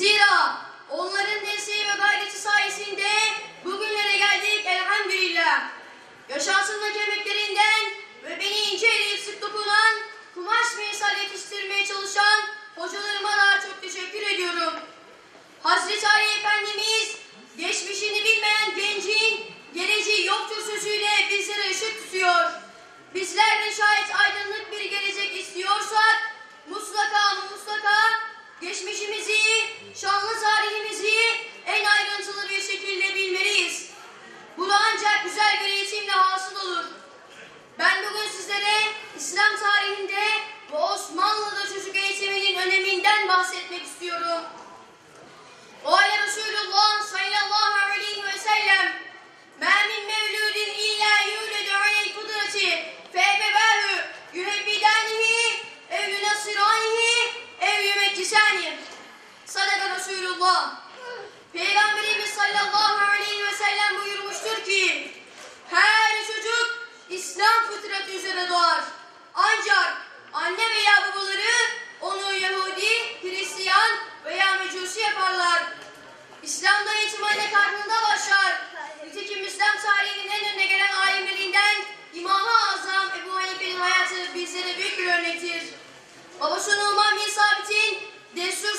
ジロ。dans etmek istiyorum. O Resulullah sallallahu aleyhi ve sellem. Mâ min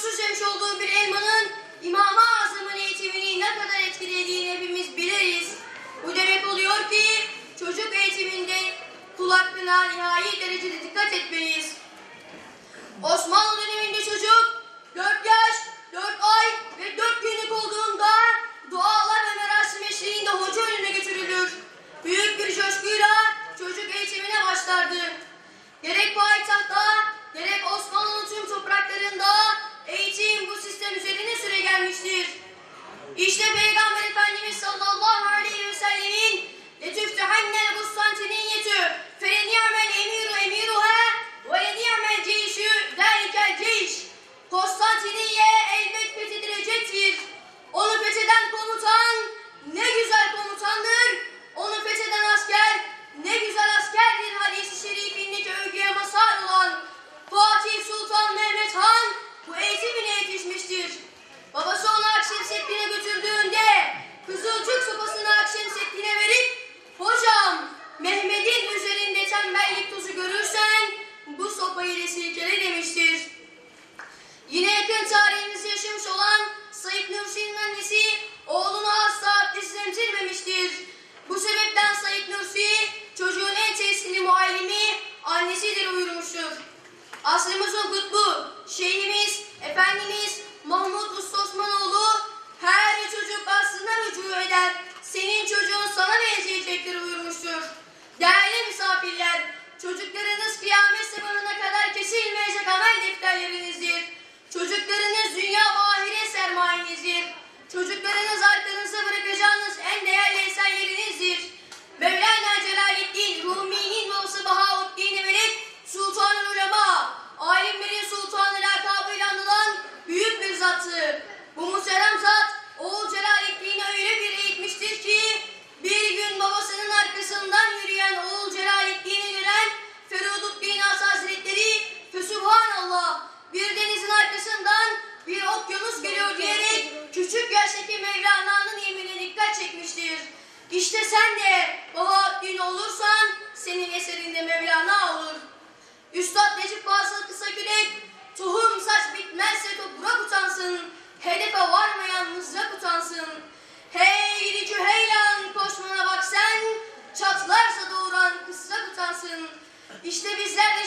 kusursuz yemiş olduğu bir elmanın etmiştir. İşte Peygamber Efendimiz sallallahu aleyhi ve sellemin لَتُفْتَحَنَّ الْبُسْتَانْتِ Nursi'nin annesi oğlunu asla abdest emzirmemiştir. Bu sebepten Said Nursi çocuğun en sesli muallimi annesidir buyurmuştur. Asrımızın kutbu, şeyhimiz, efendimiz Mahmut Usta Osmanoğlu her bir çocuk aslında rücu eder. Senin çocuğun sana benzeyecektir buyurmuştur. Değerli misafirler, çocuklarınız kıyamet sabahına kadar kesilmeyecek amel defterlerinizdir. Çocuklarınız vezir, çocuklarınız arkanızda bırakacağınız en değerli eser İşte sen de baba Babaddin olursan senin eserinde Mevlana olur. Üstad Necip Fazıl Kısakürek, tohum saç bitmezse toprak utansın, hedefe varmayan mızrak utansın. Hey iri cüheylan koşmana bak sen, çatlarsa doğuran kısrak utansın. İşte bizler de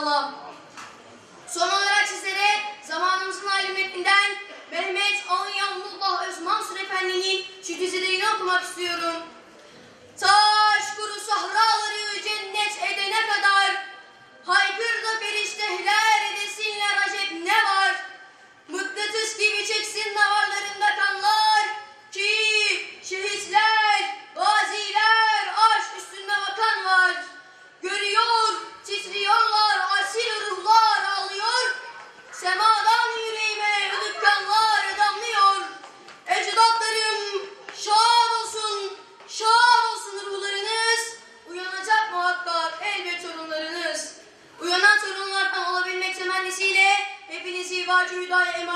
Allah'ım. Son olarak sizlere zamanımızın alimetinden Mehmet Anyamullah Özman Efendi'nin şu güzelliğini okumak istiyorum. Taş kuru sahraları cennet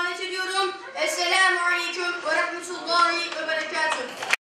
emanet ediyorum. Esselamu Aleyküm ve Rahmetullahi ve Berekatuhu.